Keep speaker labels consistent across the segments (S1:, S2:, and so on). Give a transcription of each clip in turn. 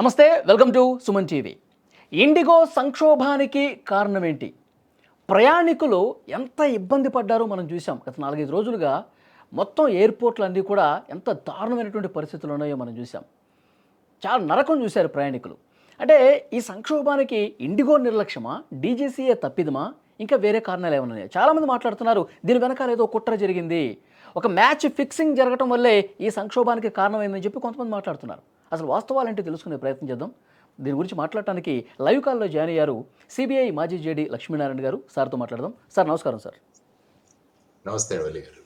S1: నమస్తే welcome to Suman TV. IndiGo సంక్షోభానికి కారణం ఏంటి ప్రయాణికులు ఎంత ఇబ్బంది పడ్డారో మనం చూసాం గత నాలుగైదు రోజులుగా మొత్తం ఎయిర్పోర్ట్లు అన్నీ కూడా ఎంత దారుణమైనటువంటి పరిస్థితులు ఉన్నాయో మనం చూసాం చాలా నరకం చూశారు ప్రయాణికులు. అంటే ఈ సంక్షోభానికి ఇండిగో నిర్లక్ష్యమా డీజీసీఏ తప్పిదమా ఇంకా వేరే కారణాలు ఏమైనా చాలామంది మాట్లాడుతున్నారు దీని వెనకాల ఏదో కుట్ర జరిగింది. ఒక మ్యాచ్ ఫిక్సింగ్ జరగటం వల్లే ఈ సంక్షోభానికి కారణమైందని చెప్పి కొంతమంది మాట్లాడుతున్నారు. అసలు వాస్తవాలేంటి తెలుసుకునే ప్రయత్నం చేద్దాం. దీని గురించి మాట్లాడటానికి లైవ్ కాల్లో జాయిన్ అయ్యారు సిబిఐ మాజీ జేడీ లక్ష్మీనారాయణ గారు. సార్తో మాట్లాడదాం. సార్ నమస్కారం సార్.
S2: నమస్తే గారు.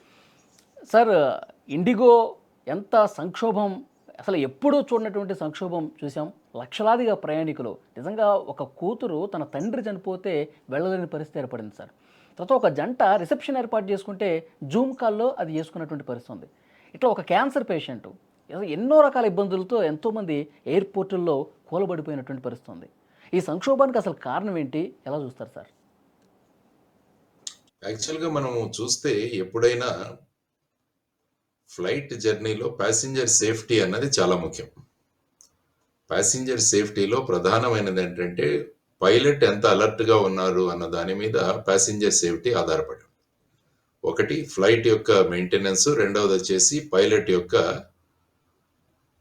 S1: సార్ ఇండిగో ఎంత సంక్షోభం అసలు ఎప్పుడూ చూడనటువంటి సంక్షోభం చూసాం. లక్షలాదిగా ప్రయాణికులు నిజంగా ఒక కూతురు తన తండ్రి చనిపోతే వెళ్ళలేని పరిస్థితి ఏర్పడింది సార్. తర్వాత ఒక జంట రిసెప్షన్ ఏర్పాటు చేసుకుంటే జూమ్ కాల్లో అది చేసుకున్నటువంటి పరిస్థితి ఉంది. ఇట్లా ఒక క్యాన్సర్ పేషెంట్ ఎన్నో రకాల ఇబ్బందులతో ఎంతోమంది ఎయిర్పోర్టుల్లో కూలబడిపోయినటువంటి పరిస్థితి ఉంది. ఈ సంక్షోభానికి అసలు కారణం ఏంటి? ఎలా చూస్తారు సార్?
S2: యాక్చువల్గా మనం చూస్తే ఎప్పుడైనా ఫ్లైట్ జర్నీలో ప్యాసింజర్ సేఫ్టీ అన్నది చాలా ముఖ్యం. ప్యాసింజర్ సేఫ్టీలో ప్రధానమైనది ఏంటంటే పైలట్ ఎంత అలర్ట్గా ఉన్నారు అన్న దాని మీద ప్యాసింజర్ సేఫ్టీ ఆధారపడి ఒకటి ఫ్లైట్ యొక్క మెయింటెనెన్స్ రెండవది వచ్చేసి పైలట్ యొక్క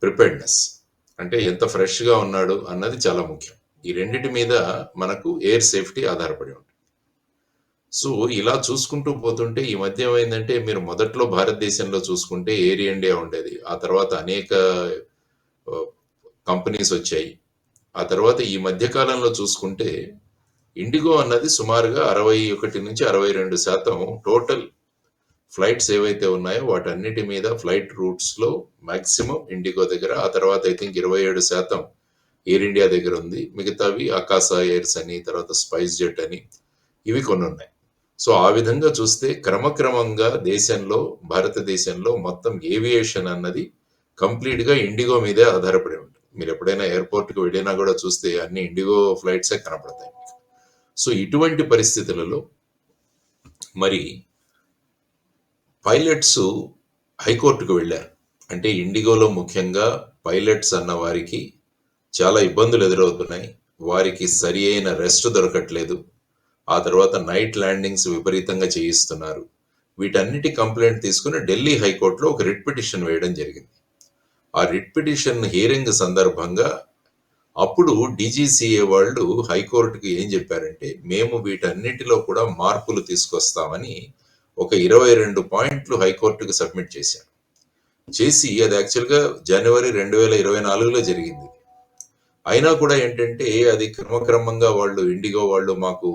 S2: ప్రిపేర్డ్నెస్. అంటే ఎంత ఫ్రెష్గా ఉన్నాడు అన్నది చాలా ముఖ్యం. ఈ రెండింటి మీద మనకు ఎయిర్ సేఫ్టీ ఆధారపడి ఉంటుంది. సో ఇలా చూసుకుంటూ పోతుంటే ఈ మధ్య ఏమైందంటే మీరు మొదట్లో భారతదేశంలో చూసుకుంటే ఎయిర్ ఇండియా ఉండేది. ఆ తర్వాత అనేక కంపెనీస్ వచ్చాయి. ఆ తర్వాత ఈ మధ్య కాలంలో చూసుకుంటే ఇండిగో అన్నది సుమారుగా అరవై ఒకటి నుంచి అరవై రెండు శాతం టోటల్ ఫ్లైట్స్ ఏవైతే ఉన్నాయో వాటన్నిటి మీద ఫ్లైట్ రూట్స్లో మ్యాక్సిమం ఇండిగో దగ్గర ఆ తర్వాత ఐ థింక్ ఇరవై ఏడు శాతం ఎయిర్ ఇండియా దగ్గర ఉంది. మిగతావి ఆకాశ ఎయిర్స్ అని తర్వాత స్పైస్ జెట్ అని ఇవి కొన్ని ఉన్నాయి. సో ఆ విధంగా చూస్తే క్రమక్రమంగా దేశంలో భారతదేశంలో మొత్తం ఏవియేషన్ అన్నది కంప్లీట్గా ఇండిగో మీదే ఆధారపడి ఉంటుంది. మీరు ఎప్పుడైనా ఎయిర్పోర్ట్కి వెళ్ళినా కూడా చూస్తే అన్ని ఇండిగో ఫ్లైట్సే కనపడతాయి. సో ఇటువంటి పరిస్థితులలో మరి పైలట్స్ హైకోర్టుకు వెళ్ళారు. అంటే ఇండిగోలో ముఖ్యంగా పైలట్స్ అన్న వారికి చాలా ఇబ్బందులు ఎదురవుతున్నాయి. వారికి సరి అయిన రెస్ట్ దొరకట్లేదు. ఆ తర్వాత నైట్ ల్యాండింగ్స్ విపరీతంగా చేయిస్తున్నారు. వీటన్నిటి కంప్లైంట్ తీసుకుని ఢిల్లీ హైకోర్టులో ఒక రిట్ పిటిషన్ వేయడం జరిగింది. ఆ రిట్ పిటిషన్ హియరింగ్ సందర్భంగా అప్పుడు డీజీసీఏ వాళ్ళు హైకోర్టుకి ఏం చెప్పారంటే మేము వీటన్నిటిలో కూడా మార్పులు తీసుకొస్తామని ఒక ఇరవై రెండు పాయింట్లు హైకోర్టుకు సబ్మిట్ చేశారు చేసి అది యాక్చువల్గా జనవరి రెండు వేల ఇరవై నాలుగులో జరిగింది. అయినా కూడా ఏంటంటే అది క్రమక్రమంగా వాళ్ళు ఇండిగో వాళ్ళు మాకు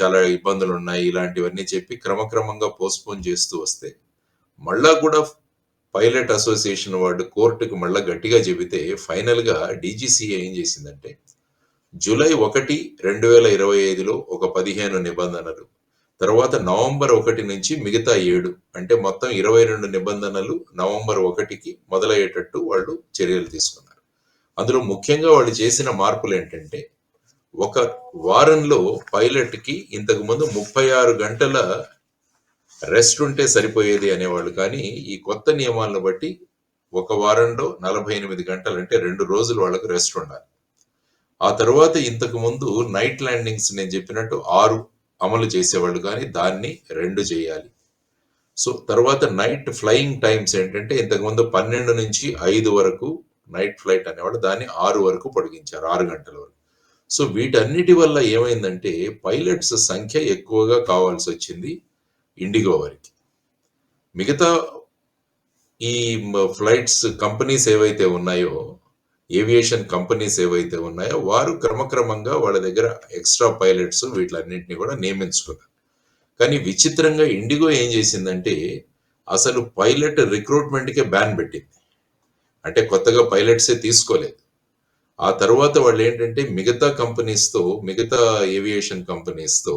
S2: చాలా ఇబ్బందులు ఉన్నాయి ఇలాంటివన్నీ చెప్పి క్రమక్రమంగా పోస్ట్పోన్ చేస్తూ వస్తే మళ్ళా కూడా పైలట్ అసోసియేషన్ వాళ్ళు కోర్టుకు మళ్ళా గట్టిగా చెబితే ఫైనల్గా డీజీసీఏ ఏం చేసిందంటే జూలై ఒకటి రెండు వేల ఇరవై ఐదులో ఒక పదిహేను నిబంధనలు తర్వాత నవంబర్ ఒకటి నుంచి మిగతా ఏడు అంటే మొత్తం ఇరవై రెండు నిబంధనలు నవంబర్ ఒకటికి మొదలయ్యేటట్టు వాళ్ళు చర్యలు తీసుకున్నారు. అందులో ముఖ్యంగా వాళ్ళు చేసిన మార్పులు ఏంటంటే ఒక వారంలో పైలట్కి ఇంతకుముందు ముప్పై ఆరు గంటల రెస్ట్ ఉంటే సరిపోయేది అనేవాళ్ళు. కానీ ఈ కొత్త నియమాలను బట్టి ఒక వారంలో నలభై ఎనిమిది గంటలు అంటే రెండు రోజులు వాళ్ళకు రెస్ట్ ఉండాలి. ఆ తర్వాత ఇంతకు ముందు నైట్ ల్యాండింగ్స్ నేను చెప్పినట్టు ఆరు అమలు చేసేవాళ్ళు కానీ దాన్ని రెండు చేయాలి. సో తర్వాత నైట్ ఫ్లయింగ్ టైమ్స్ ఏంటంటే ఇంతకుముందు పన్నెండు నుంచి ఐదు వరకు నైట్ ఫ్లైట్ అనేవాళ్ళు దాన్ని ఆరు వరకు పొడిగించారు ఆరు గంటల వరకు. సో వీటన్నిటి వల్ల ఏమైందంటే పైలట్స్ సంఖ్య ఎక్కువగా కావాల్సి వచ్చింది ఇండిగో వారికి. మిగతా ఈ ఫ్లైట్స్ కంపెనీస్ ఏవైతే ఉన్నాయో ఏవియేషన్ కంపెనీస్ ఏవైతే ఉన్నాయో వారు క్రమక్రమంగా వాళ్ళ దగ్గర ఎక్స్ట్రా పైలట్స్ వీటిలన్నింటినీ కూడా నియమించుకున్నారు. కానీ విచిత్రంగా ఇండిగో ఏం చేసిందంటే అసలు పైలట్ రిక్రూట్మెంట్కే బ్యాన్ పెట్టింది. అంటే కొత్తగా పైలట్సే తీసుకోలేదు. ఆ తర్వాత వాళ్ళు ఏంటంటే మిగతా కంపెనీస్తో మిగతా ఏవియేషన్ కంపెనీస్తో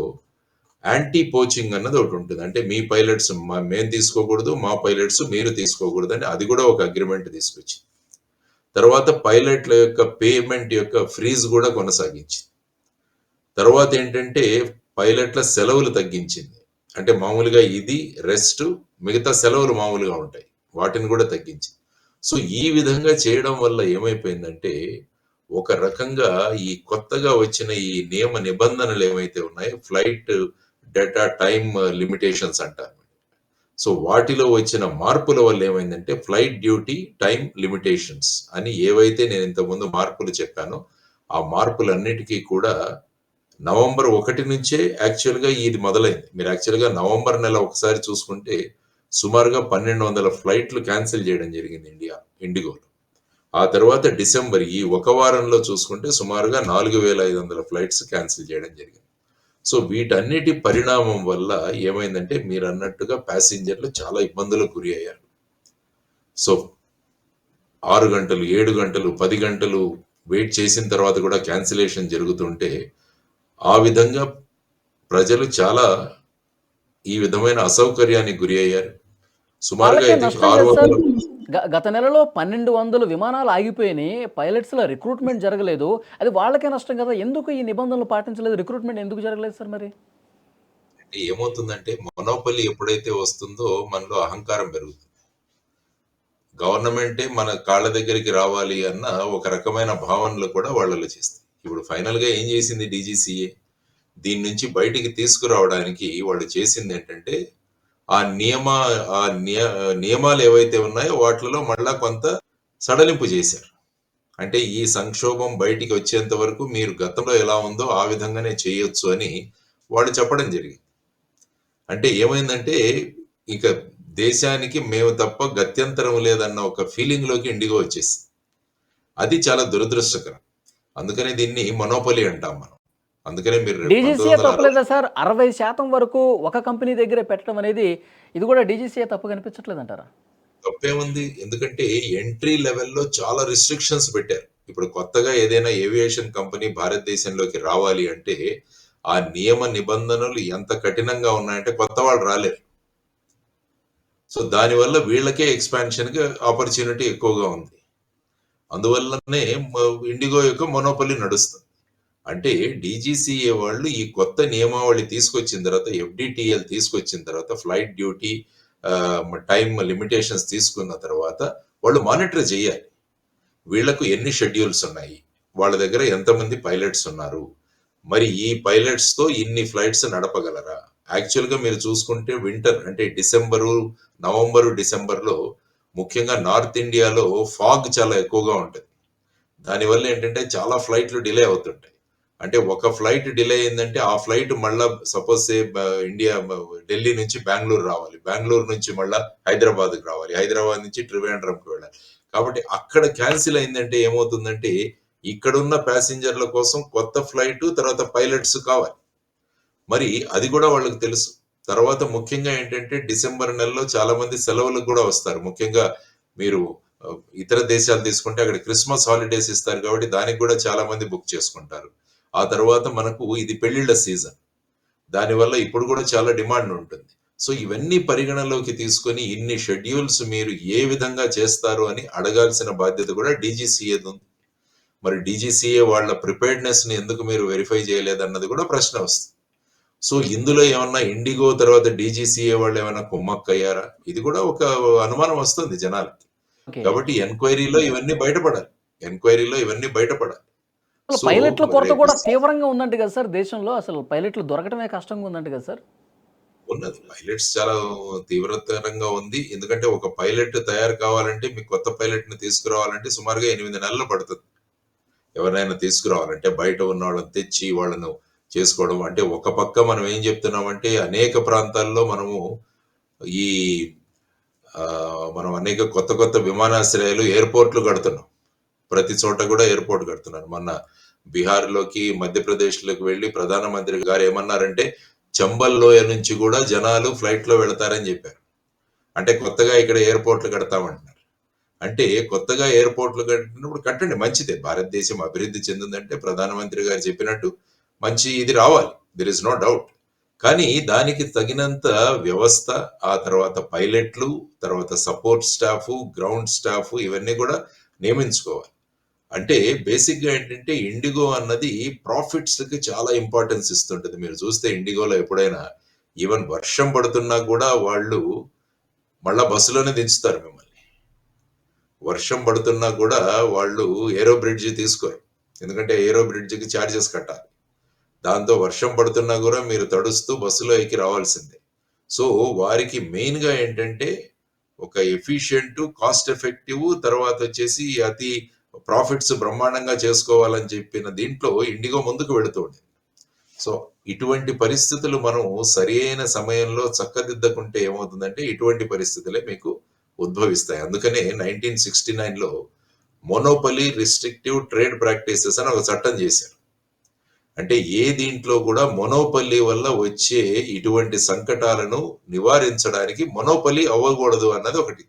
S2: యాంటీ పోచింగ్ అన్నది ఒకటి ఉంటుంది. అంటే మీ పైలట్స్ మా మేము తీసుకోకూడదు మా పైలట్స్ మీరు తీసుకోకూడదు అని అది కూడా ఒక అగ్రిమెంట్ తీసుకొచ్చింది. తర్వాత పైలట్ల యొక్క పేమెంట్ యొక్క ఫ్రీజ్ కూడా కొనసాగించింది. తర్వాత ఏంటంటే పైలట్ల సెలవులు తగ్గించింది. అంటే మామూలుగా ఇది రెస్ట్ మిగతా సెలవులు మామూలుగా ఉంటాయి. వాటిని కూడా తగ్గించింది. సో ఈ విధంగా చేయడం వల్ల ఏమైపోయిందంటే ఒక రకంగా ఈ కొత్తగా వచ్చిన ఈ నియమ నిబంధనలు ఏమైతే ఉన్నాయో ఫ్లైట్ డేటా టైమ్ లిమిటేషన్స్ అంటారు. సో వాటిలో వచ్చిన మార్పుల వల్ల ఏమైందంటే ఫ్లైట్ డ్యూటీ టైం లిమిటేషన్స్ అని ఏవైతే నేను ఇంతకుముందు మార్పులు చెప్పానో ఆ మార్పులన్నిటికీ కూడా నవంబర్ ఒకటి నుంచే యాక్చువల్గా ఇది మొదలైంది. మీరు యాక్చువల్గా నవంబర్ నెల ఒకసారి చూసుకుంటే సుమారుగా పన్నెండు వందల ఫ్లైట్లు క్యాన్సిల్ చేయడం జరిగింది ఇండియా ఇండిగోలో. ఆ తర్వాత డిసెంబర్ ఈ ఒక వారంలో చూసుకుంటే సుమారుగా నాలుగు వేల ఐదు వందల ఫ్లైట్స్ క్యాన్సిల్ చేయడం జరిగింది. సో వీటన్నిటి పరిణామం వల్ల ఏమైందంటే మీరు అన్నట్టుగా ప్యాసింజర్లు చాలా ఇబ్బందులకు గురి అయ్యారు. సో ఆరు గంటలు ఏడు గంటలు పది గంటలు వెయిట్ చేసిన తర్వాత కూడా క్యాన్సిలేషన్ జరుగుతుంటే ఆ విధంగా ప్రజలు చాలా ఈ విధమైన అసౌకర్యానికి గురి అయ్యారు. సుమారుగా ఆరు వందల
S1: గత నెలలో పన్నెండు వందలు విమానాలు ఆగిపోయినాయి. పైలట్స్లో రిక్రూట్మెంట్ జరగలేదు. అది వాళ్ళకే నష్టం కదా. ఎందుకు ఈ నిబంధనలు పాటించలేదు? రిక్రూట్మెంట్ ఎందుకు జరగలేదు సార్ మరి?
S2: అంటే ఏమవుతుందంటే మొనోపల్లి ఎప్పుడైతే వస్తుందో మనలో అహంకారం పెరుగుతుంది. గవర్నమెంటే మన కాళ్ళ దగ్గరికి రావాలి అన్న ఒక రకమైన భావనలు కూడా వాళ్ళలో చేస్తాయి. ఇప్పుడు ఫైనల్గా ఏం చేసింది డీజీసీఏ? దీని నుంచి బయటికి తీసుకురావడానికి వాళ్ళు చేసింది ఏంటంటే ఆ నియమ ఆ నియ నియమాలు ఏవైతే ఉన్నాయో వాటిలో మళ్ళా కొంత సడలింపు చేశారు. అంటే ఈ సంక్షోభం బయటికి వచ్చేంత వరకు మీరు గతంలో ఎలా ఉందో ఆ విధంగానే చేయొచ్చు అని వాళ్ళు చెప్పడం జరిగింది. అంటే ఏమైందంటే ఇక దేశానికి మేము తప్ప గత్యంతరం లేదన్న ఒక ఫీలింగ్లోకి ఇండిగో వచ్చేసి అది చాలా దురదృష్టకరం. అందుకనే దీన్ని మనోపలి అంటాం మనం. అందుకనే మీరు
S1: డీజీసీఏ తప్పలేదా సార్? అరవై శాతం వరకు ఒక కంపెనీ దగ్గరే పెట్టడం అనేది ఇది కూడా డీజీసీఏ తప్పు కనిపించట్లేదు అంటారా
S2: తప్పేముంది? ఎందుకంటే ఎంట్రీ లెవెల్లో చాలా రిస్ట్రిక్షన్స్ పెట్టారు. ఇప్పుడు కొత్తగా ఏదైనా ఏవియేషన్ కంపెనీ భారతదేశంలోకి రావాలి అంటే ఆ నియమ నిబంధనలు ఎంత కఠినంగా ఉన్నాయంటే కొత్త వాళ్ళు రాలేరు. సో దానివల్ల వీళ్ళకే ఎక్స్పాన్షన్కి ఆపర్చునిటీ ఎక్కువగా ఉంది. అందువల్లనే ఇండిగో యొక్క మొనోపలి నడుస్తుంది. అంటే డీజీసీఏ వాళ్ళు ఈ కొత్త నియమావళి తీసుకొచ్చిన తర్వాత ఎఫ్డిటిఎల్ తీసుకొచ్చిన తర్వాత ఫ్లైట్ డ్యూటీ టైం లిమిటేషన్స్ తీసుకున్న తర్వాత వాళ్ళు మానిటర్ చేయాలి. వీళ్ళకు ఎన్ని షెడ్యూల్స్ ఉన్నాయి? వాళ్ళ దగ్గర ఎంతమంది పైలట్స్ ఉన్నారు? మరి ఈ పైలట్స్తో ఇన్ని ఫ్లైట్స్ నడపగలరా? యాక్చువల్గా మీరు చూసుకుంటే వింటర్ అంటే డిసెంబరు నవంబరు డిసెంబర్లో ముఖ్యంగా నార్త్ ఇండియాలో ఫాగ్ చాలా ఎక్కువగా ఉంటుంది. దానివల్ల ఏంటంటే చాలా ఫ్లైట్లు డిలే అవుతుంటాయి. అంటే ఒక ఫ్లైట్ డిలే అయిందంటే ఆ ఫ్లైట్ మళ్ళా సపోజ్ సే ఇండియా ఢిల్లీ నుంచి బెంగళూరు రావాలి. బెంగళూరు నుంచి మళ్ళా హైదరాబాద్కి రావాలి. హైదరాబాద్ నుంచి త్రివేంద్రంకి వెళ్ళాలి. కాబట్టి అక్కడ క్యాన్సిల్ అయిందంటే ఏమవుతుందంటే ఇక్కడున్న ప్యాసింజర్ల కోసం కొత్త ఫ్లైట్ తర్వాత పైలట్స్ కావాలి. మరి అది కూడా వాళ్ళకి తెలుసు. తర్వాత ముఖ్యంగా ఏంటంటే డిసెంబర్ నెలలో చాలా మంది సెలవులకు కూడా వస్తారు. ముఖ్యంగా మీరు ఇతర దేశాలు తీసుకుంటే అక్కడ క్రిస్మస్ హాలిడేస్ ఇస్తారు కాబట్టి దానికి కూడా చాలా మంది బుక్ చేసుకుంటారు. ఆ తర్వాత మనకు ఇది పెళ్ళిళ్ళ సీజన్. దానివల్ల ఇప్పుడు కూడా చాలా డిమాండ్ ఉంటుంది. సో ఇవన్నీ పరిగణలోకి తీసుకొని ఇన్ని షెడ్యూల్స్ మీరు ఏ విధంగా చేస్తారు అని అడగాల్సిన బాధ్యత కూడా డీజీసీఏ ఉంది. మరి డీజీసీఏ వాళ్ళ ప్రిపేర్డ్నెస్ని ఎందుకు మీరు వెరిఫై చేయలేదన్నది కూడా ప్రశ్న వస్తుంది. సో ఇందులో ఏమన్నా ఇండిగో తర్వాత డీజీసీఏ వాళ్ళు ఏమైనా కుమ్మక్కయ్యారా? ఇది కూడా ఒక అనుమానం వస్తుంది జనాలకి. కాబట్టి ఎంక్వైరీలో ఇవన్నీ బయటపడాలి. ఎంక్వైరీలో ఇవన్నీ బయటపడాలి.
S1: అసలు పైలట్ల కొరత కూడా తీవ్రంగా ఉందంట కదా సార్. దేశంలో అసలు పైలట్లు దొరకటమే కష్టంగా ఉందంట కదా సార్.
S2: ఉన్నది. పైలట్స్ చాలా తీవ్రతరంగా ఉంది. ఎందుకంటే ఒక పైలట్ తయారు కావాలంటే మీకు కొత్త పైలట్ని తీసుకురావాలంటే సుమారుగా ఎనిమిది నెలలు పడుతుంది. ఎవరినైనా తీసుకురావాలంటే బయట ఉన్న వాళ్ళని తెచ్చి వాళ్ళను చేసుకోవడం. అంటే ఒక పక్క మనం ఏం చెప్తున్నామంటే అనేక ప్రాంతాల్లో మనము ఈ మనం అనేక కొత్త కొత్త విమానాశ్రయాలు ఎయిర్పోర్ట్లు కడుతున్నాం. ప్రతి చోట కూడా ఎయిర్పోర్ట్ కడుతున్నారు. మొన్న బీహార్లోకి మధ్యప్రదేశ్లోకి వెళ్ళి ప్రధానమంత్రి గారు ఏమన్నారంటే చంబల్ లోయ నుంచి కూడా జనాలు ఫ్లైట్లో వెళతారని చెప్పారు. అంటే కొత్తగా ఇక్కడ ఎయిర్పోర్ట్లు కడతామంటున్నారు. అంటే కొత్తగా ఎయిర్పోర్ట్లు కట్టినప్పుడు కట్టండి మంచిదే. భారతదేశం అభివృద్ధి చెందిందంటే ప్రధానమంత్రి గారు చెప్పినట్టు మంచి ఇది రావాలి. దిర్ ఇస్ నో డౌట్ కానీ దానికి తగినంత వ్యవస్థ ఆ తర్వాత పైలట్లు తర్వాత సపోర్ట్ స్టాఫ్ గ్రౌండ్ స్టాఫ్ ఇవన్నీ కూడా నియమించుకోవాలి. అంటే బేసిక్గా ఏంటంటే ఇండిగో అన్నది ప్రాఫిట్స్కి చాలా ఇంపార్టెన్స్ ఇస్తుంటది. మీరు చూస్తే ఇండిగోలో ఎప్పుడైనా ఈవెన్ వర్షం పడుతున్నా కూడా వాళ్ళు మళ్ళా బస్సులోనే దించుతారు మిమ్మల్ని. వర్షం పడుతున్నా కూడా వాళ్ళు ఏరో బ్రిడ్జ్ తీసుకోరు. ఎందుకంటే ఏరో బ్రిడ్జ్కి ఛార్జెస్ కట్టాలి. దాంతో వర్షం పడుతున్నా కూడా మీరు తడుస్తూ బస్సులో ఎక్కి రావాల్సిందే. సో వారికి మెయిన్గా ఏంటంటే ఒక ఎఫిషియంట్ కాస్ట్ ఎఫెక్టివ్ తర్వాత వచ్చేసి అతి ప్రాఫిట్స్ బ్రహ్మాండంగా చేసుకోవాలని చెప్పిన దీంట్లో ఇండిగో ముందుకు వెళుతుంది సో ఇటువంటి పరిస్థితులు మనం సరైన సమయంలో చక్కదిద్దకుంటే ఏమవుతుందంటే ఇటువంటి పరిస్థితులే మీకు ఉద్భవిస్తాయి. అందుకనే నైన్టీన్ సిక్స్టీ నైన్లో మోనోపలి రిస్ట్రిక్టివ్ ట్రేడ్ ప్రాక్టీసెస్ అని ఒక చట్టం చేశారు. అంటే ఏ దీంట్లో కూడా మొనోపల్లి వల్ల వచ్చే ఇటువంటి సంకటాలను నివారించడానికి మొనోపల్లి అవ్వకూడదు అన్నది ఒకటి.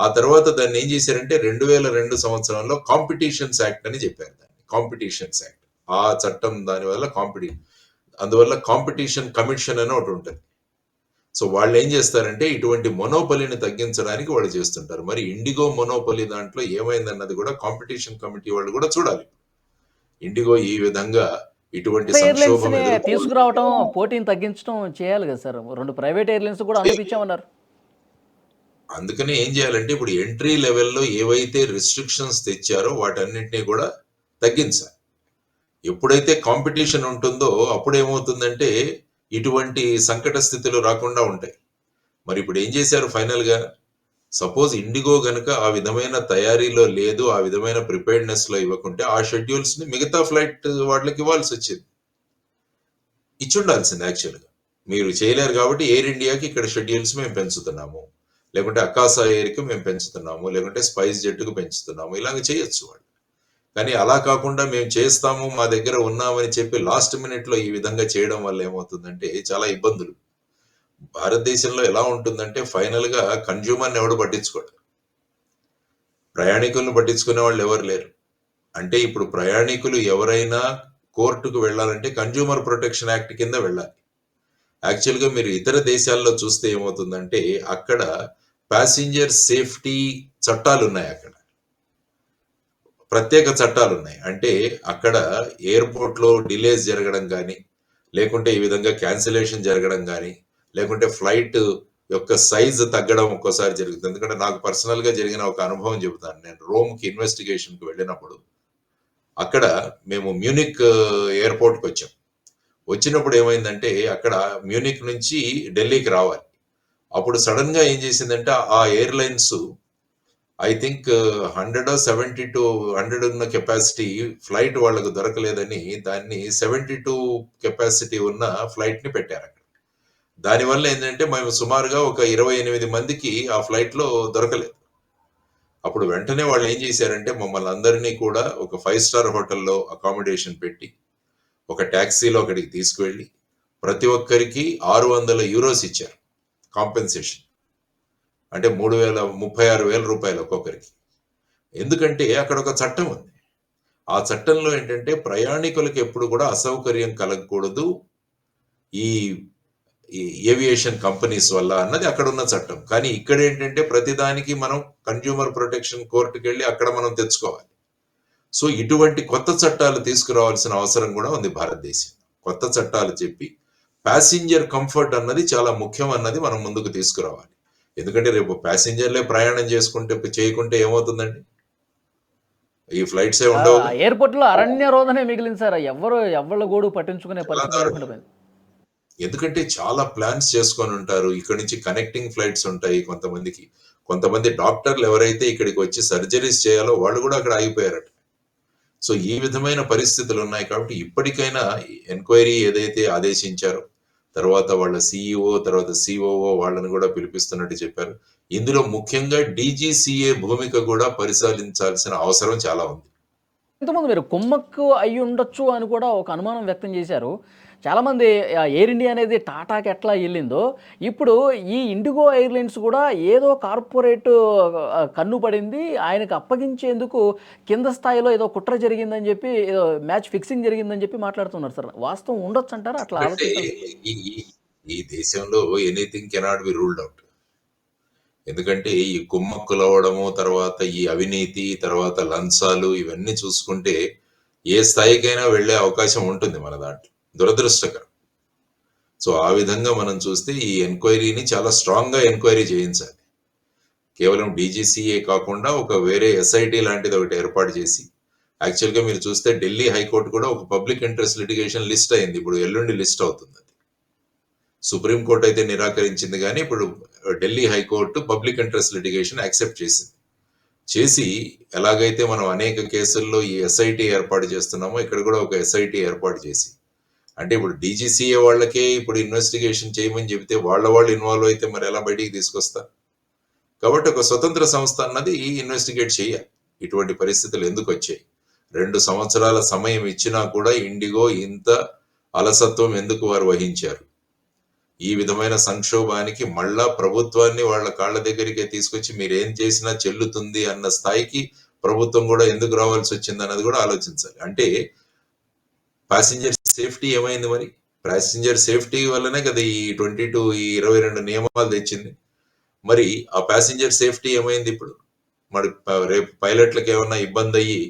S2: ఆ తర్వాత దాన్ని ఏం చేశారంటే రెండు వేల రెండు సంవత్సరంలో కాంపిటీషన్స్ యాక్ట్ అని చెప్పారు దాన్ని. కాంపిటీషన్స్ యాక్ట్ ఆ చట్టం దానివల్ల కాంపిటీ అందువల్ల కాంపిటీషన్ కమిషన్ అని ఒకటి ఉంటుంది. సో వాళ్ళు ఏం చేస్తారంటే ఇటువంటి మొనోపలిని తగ్గించడానికి వాళ్ళు చేస్తుంటారు. మరి ఇండిగో మొనోపలి దాంట్లో ఏమైందన్నది కూడా కాంపిటీషన్ కమిటీ వాళ్ళు కూడా చూడాలి. ఇండిగో ఈ విధంగా ఇటువంటి.
S1: తీసుకురావటం పోటీని తగ్గించడం చేయాలి కదా సార్. రెండు ప్రైవేట్ ఎయిర్లైన్స్ కూడా అనుమతించామన్నారు
S2: అందుకనే ఏం చేయాలంటే ఇప్పుడు ఎంట్రీ లెవెల్లో ఏవైతే రిస్ట్రిక్షన్స్ తెచ్చారో వాటన్నింటినీ కూడా తగ్గించాలి. ఎప్పుడైతే కాంపిటీషన్ ఉంటుందో అప్పుడు ఏమవుతుందంటే ఇటువంటి సంకట స్థితులు రాకుండా ఉంటాయి. మరి ఇప్పుడు ఏం చేశారు ఫైనల్గా సపోజ్ ఇండిగో గనుక ఆ విధమైన తయారీలో లేదు ఆ విధమైన ప్రిపేర్నెస్లో ఇవ్వకుంటే ఆ షెడ్యూల్స్ని మిగతా ఫ్లైట్ వాళ్ళకి ఇవ్వాల్సి వచ్చింది. ఇచ్చుండాల్సింది యాక్చువల్గా మీరు చేయలేరు కాబట్టి ఎయిర్ ఇండియాకి ఇక్కడ షెడ్యూల్స్ మేము పెంచుతున్నాము. లేకుంటే అకాసా ఎయిర్కి మేము పెంచుతున్నాము లేకుంటే స్పైస్ జెట్కు పెంచుతున్నాము ఇలాగ చేయొచ్చు వాళ్ళు. కానీ అలా కాకుండా మేము చేస్తాము మా దగ్గర ఉన్నామని చెప్పి లాస్ట్ మినిట్లో ఈ విధంగా చేయడం వల్ల ఏమవుతుందంటే చాలా ఇబ్బందులు. భారతదేశంలో ఎలా ఉంటుందంటే ఫైనల్గా కన్జ్యూమర్ని ఎవడు పట్టించుకోడు. ప్రయాణికులను పట్టించుకునే వాళ్ళు ఎవరు లేరు. అంటే ఇప్పుడు ప్రయాణికులు ఎవరైనా కోర్టుకు వెళ్ళాలంటే కన్జ్యూమర్ ప్రొటెక్షన్ యాక్ట్ కింద వెళ్ళాలి. యాక్చువల్గా మీరు ఇతర దేశాల్లో చూస్తే ఏమవుతుందంటే అక్కడ ప్యాసింజర్ సేఫ్టీ చట్టాలు ఉన్నాయి అక్కడ. ప్రత్యేక చట్టాలు ఉన్నాయి అంటే అక్కడ ఎయిర్పోర్ట్లో డిలేస్ జరగడం కానీ లేకుంటే ఈ విధంగా క్యాన్సిలేషన్ జరగడం కానీ లేకుంటే ఫ్లైట్ యొక్క సైజ్ తగ్గడం ఒక్కోసారి జరుగుతుంది. ఎందుకంటే నాకు పర్సనల్గా జరిగిన ఒక అనుభవం చెబుతాను. నేను రోమ్కి ఇన్వెస్టిగేషన్కి వెళ్ళినప్పుడు అక్కడ మేము మ్యూనిక్ ఎయిర్పోర్ట్కి వచ్చాం వచ్చినప్పుడు ఏమైందంటే అక్కడ మ్యూనిక్ నుంచి ఢిల్లీకి రావాలి. అప్పుడు సడన్గా ఏం చేసిందంటే ఆ airlines I think hundred seventy two hundred ఉన్న కెపాసిటీ ఫ్లైట్ వాళ్ళకు దొరకలేదని దాన్ని సెవెంటీ టూ కెపాసిటీ ఉన్న ఫ్లైట్ని పెట్టారు అక్కడ. దానివల్ల ఏంటంటే మేము సుమారుగా ఒక ఇరవై ఎనిమిది మందికి ఆ ఫ్లైట్లో దొరకలేదు. అప్పుడు వెంటనే వాళ్ళు ఏం చేశారంటే మమ్మల్ని అందరినీ కూడా ఒక ఫైవ్ స్టార్ హోటల్లో అకామిడేషన్ పెట్టి ఒక ట్యాక్సీలో అక్కడికి తీసుకువెళ్ళి ప్రతి ఒక్కరికి ఆరు వందల యూరోస్ ఇచ్చారు. కాంపెన్సేషన్. అంటే మూడు వేల ముప్పై ఆరు వేల రూపాయలు ఒక్కొక్కరికి. ఎందుకంటే అక్కడ ఒక చట్టం ఉంది. ఆ చట్టంలో ఏంటంటే ప్రయాణికులకు ఎప్పుడు కూడా అసౌకర్యం కలగకూడదు. ఈ ఏవియేషన్ కంపెనీస్ వల్ల అన్నది అక్కడ ఉన్న చట్టం. కానీ ఇక్కడ ఏంటంటే ప్రతిదానికి మనం కన్జ్యూమర్ ప్రొటెక్షన్ కోర్టుకి వెళ్ళి అక్కడ మనం తెచ్చుకోవాలి. సో ఇటువంటి కొత్త చట్టాలు తీసుకురావాల్సిన అవసరం కూడా ఉంది భారతదేశం కొత్త చట్టాలు చెప్పి ప్యాసింజర్ కంఫర్ట్ అన్నది చాలా ముఖ్యం అన్నది మనం ముందుకు తీసుకురావాలి. ఎందుకంటే రేపు ప్యాసింజర్లే ప్రయాణం చేసుకుంటే చేయకుంటే ఏమవుతుందండి? ఈ ఫ్లైట్స్ ఉండవు.
S1: ఎయిర్పోర్ట్లో అరణ్య రోధనే మిగిలింది సార్. ఎవరు ఎవళ్ళ గోడు పట్టించుకునే పరిస్థితి.
S2: ఎందుకంటే చాలా ప్లాన్స్ చేసుకొని ఉంటారు. ఇక్కడ నుంచి కనెక్టింగ్ ఫ్లైట్స్ ఉంటాయి కొంతమందికి. కొంతమంది డాక్టర్లు ఎవరైతే ఇక్కడికి వచ్చి సర్జరీస్ చేయాలో వాళ్ళు కూడా అక్కడ ఆగిపోయారట. సో ఈ విధమైన పరిస్థితులు ఉన్నాయి కాబట్టి ఇప్పటికైనా ఎంక్వైరీ ఏదైతే ఆదేశించారో తర్వాత వాళ్ళ సిఇఓ తర్వాత సిఓఓ వాళ్ళని కూడా పిలిపిస్తున్నట్టు చెప్పారు. ఇందులో ముఖ్యంగా డీజీసీఏ భూమిక కూడా పరిశీలించాల్సిన అవసరం చాలా ఉంది.
S1: ఇంతకుముందు మీరు కుమ్మక్కు అయి ఉండొచ్చు అని కూడా ఒక అనుమానం వ్యక్తం చేశారు. చాలామంది ఎయిర్ ఇండియా అనేది టాటాకి ఎట్లా వెళ్ళిందో ఇప్పుడు ఈ ఇండిగో ఎయిర్లైన్స్ కూడా ఏదో కార్పొరేట్ కన్ను పడింది ఆయనకు అప్పగించేందుకు కింద స్థాయిలో ఏదో కుట్ర జరిగిందని చెప్పి ఏదో మ్యాచ్ ఫిక్సింగ్ జరిగిందని చెప్పి మాట్లాడుతున్నారు సార్. వాస్తవం ఉండొచ్చు అంటారా అట్లా
S2: ఈ దేశంలో anything cannot be ruled out ఎందుకంటే ఈ కుమ్మక్కులు అవ్వడము తర్వాత ఈ అవినీతి తర్వాత లంచాలు ఇవన్నీ చూసుకుంటే ఏ స్థాయికైనా వెళ్ళే అవకాశం ఉంటుంది మన దాంట్లో. దురదృష్టకరం. సో ఆ విధంగా మనం చూస్తే ఈ ఎంక్వైరీని చాలా స్ట్రాంగ్గా ఎంక్వైరీ చేయించాలి. కేవలం డీజీసీఏ కాకుండా ఒక వేరే ఎస్ఐటి లాంటిది ఒకటి ఏర్పాటు చేసి యాక్చువల్గా మీరు చూస్తే ఢిల్లీ హైకోర్టు కూడా ఒక పబ్లిక్ ఇంట్రెస్ట్ లిటిగేషన్ లిస్ట్ అయింది. ఇప్పుడు ఎల్లుండి లిస్ట్ అవుతుంది అది. సుప్రీంకోర్టు అయితే నిరాకరించింది కానీ ఇప్పుడు Delhi high court public interest litigation accept చేసింది. చేసి ఎలాగైతే మనం అనేక కేసుల్లో ఈ ఎస్ఐటి ఏర్పాటు చేస్తున్నామో ఇక్కడ కూడా ఒక ఎస్ఐటి ఏర్పాటు చేసి అంటే ఇప్పుడు డీజీసీఏ వాళ్ళకే ఇప్పుడు ఇన్వెస్టిగేషన్ చేయమని చెబితే వాళ్ళ వాళ్ళు ఇన్వాల్వ్ అయితే మరి ఎలా బయటికి తీసుకొస్తా? కాబట్టి ఒక స్వతంత్ర సంస్థ అన్నది ఇన్వెస్టిగేట్ చేయాలి ఇటువంటి పరిస్థితులు ఎందుకు వచ్చాయి? రెండు సంవత్సరాల సమయం ఇచ్చినా కూడా ఇండిగో ఇంత అలసత్వం ఎందుకు వారు వహించారు? ఈ విధమైన సంక్షోభానికి మళ్ళా ప్రభుత్వాన్ని వాళ్ళ కాళ్ళ దగ్గరికే తీసుకొచ్చి మీరు ఏం చేసినా చెల్లుతుంది అన్న స్థాయికి ప్రభుత్వం కూడా ఎందుకు రావాల్సి వచ్చింది అన్నది కూడా ఆలోచించాలి. అంటే ప్యాసింజర్ సేఫ్టీ ఏమైంది మరి? ప్యాసింజర్ సేఫ్టీ వల్లనే కదా ఈ ట్వంటీ టూ ఈ ఇరవై రెండు నియమాలు తెచ్చింది. మరి ఆ ప్యాసింజర్ సేఫ్టీ ఏమైంది ఇప్పుడు? మరి రేపు పైలట్లకు ఏమన్నా ఇబ్బంది అయ్యి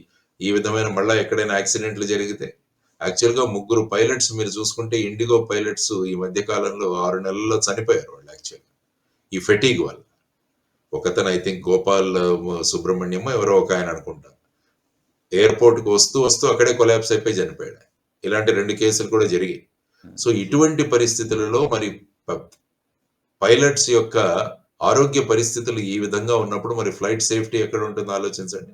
S2: ఈ విధమైన మళ్ళీ ఎక్కడైనా యాక్సిడెంట్లు జరిగితే? యాక్చువల్గా ముగ్గురు పైలట్స్ మీరు చూసుకుంటే ఇండిగో పైలట్స్ ఈ మధ్య కాలంలో ఆరు నెలల్లో చనిపోయారు వాళ్ళు యాక్చువల్గా. ఈ ఫెటీగ్ వల్ల. ఒకతను ఐ థింక్ గోపాల్ సుబ్రహ్మణ్యమ్మ ఎవరో ఒక ఆయన అనుకుంటా. ఎయిర్పోర్ట్కి వస్తూ వస్తూ అక్కడే కొలాబ్స్ అయిపోయి చనిపోయాడు ఇలాంటి రెండు కేసులు కూడా జరిగాయి. సో ఇటువంటి పరిస్థితులలో మరి పైలట్స్ యొక్క ఆరోగ్య పరిస్థితులు ఈ విధంగా ఉన్నప్పుడు మరి ఫ్లైట్ సేఫ్టీ ఎక్కడ ఉంటుందో ఆలోచించండి.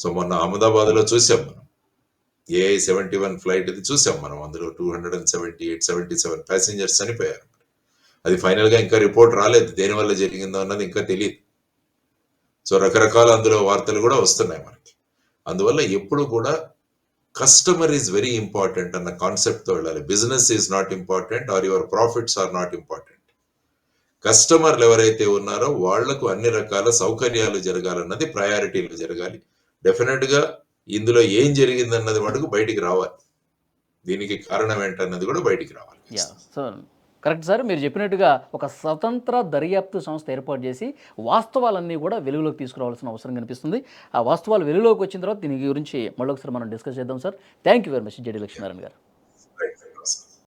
S2: సో మొన్న అహ్మదాబాద్లో చూసాం మనం. ఏఐ సెవెంటీ వన్ ఫ్లైట్ ఇది చూసాం మనం. అందులో two hundred and seventy eight seventy seven passengers చనిపోయారు. అది ఫైనల్గా ఇంకా రిపోర్ట్ రాలేదు. దేని వల్ల జరిగిందో అన్నది ఇంకా తెలియదు సో రకరకాల అందులో వార్తలు కూడా వస్తున్నాయి మనకి. అందువల్ల ఎప్పుడు కూడా కస్టమర్ ఈజ్ వెరీ ఇంపార్టెంట్ అన్న కాన్సెప్ట్తో వెళ్ళాలి. Business is not important are your profits are not important కస్టమర్లు ఎవరైతే ఉన్నారో వాళ్ళకు అన్ని రకాల సౌకర్యాలు జరగాలన్నది ప్రయారిటీలు జరగాలి. డెఫినెట్గా ఇందులో ఏం జరిగిందన్నది మటుకు బయటికి రావాలి. దీనికి కారణం ఏంటన్నది కూడా బయటికి రావాలి.
S1: యా సో కరెక్ట్ సార్ మీరు చెప్పినట్టుగా ఒక స్వతంత్ర దర్యాప్తు సంస్థ ఏర్పాటు చేసి వాస్తవాలన్నీ కూడా వెలుగులోకి తీసుకురావాల్సిన అవసరం కనిపిస్తుంది. ఆ వాస్తవాలు వెలుగులోకి వచ్చిన తర్వాత దీని గురించి మళ్ళొకసారి మనం డిస్కస్ చేద్దాం sir. Thank you very much JD Lakshminarayana గారు.